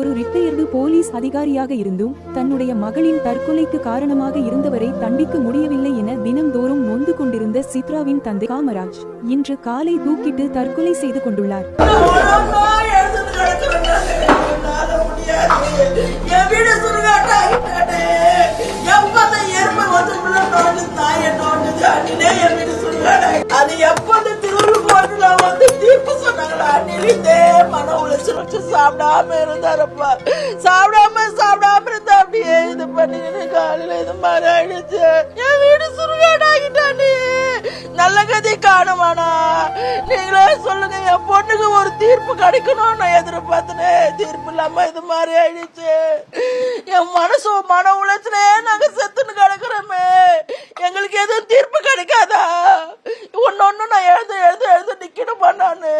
ஒரு retired police அதிகாரியாக இருந்தும் தன்னுடைய மகளின் தற்கொலைக்கு காரணமாக இருந்தவரை தண்டிக்க முடியவில்லை என தினம்தோறும் நொந்து கொண்டிருந்த சித்ராவின் தந்தை காமராஜ் இன்று காலை தூக்கிட்டு தற்கொலை செய்து கொண்டுள்ளார். இதே மன உளைச்சல் வச்சு சாப்பிடாம இருந்தாருப்பா. சாப்பிடாம சாப்பிடாம இருந்தா அப்படியே இது பண்ணிக்கிட்டு காலையில இது மாதிரி ஆயிடுச்சு. என் வீடு சுடுகாடாகிட்டானே நல்ல கதை காணுமானா நீங்களே சொல்லுங்க என் பொண்ணுக்கு ஒரு தீர்ப்பு கிடைக்கணும் நான் எதிர்பார்த்தனே. தீர்ப்பு இல்லாம இது மாதிரி ஆயிடுச்சு. என் மனசு மன உளைச்சலே நாங்க செத்துன்னு கிடக்குறோமே. எங்களுக்கு எதுவும் தீர்ப்பு கிடைக்காதா? ஒன்னொன்னு நான் எழுத எழுத எழுத நிக்கணுமா நானு?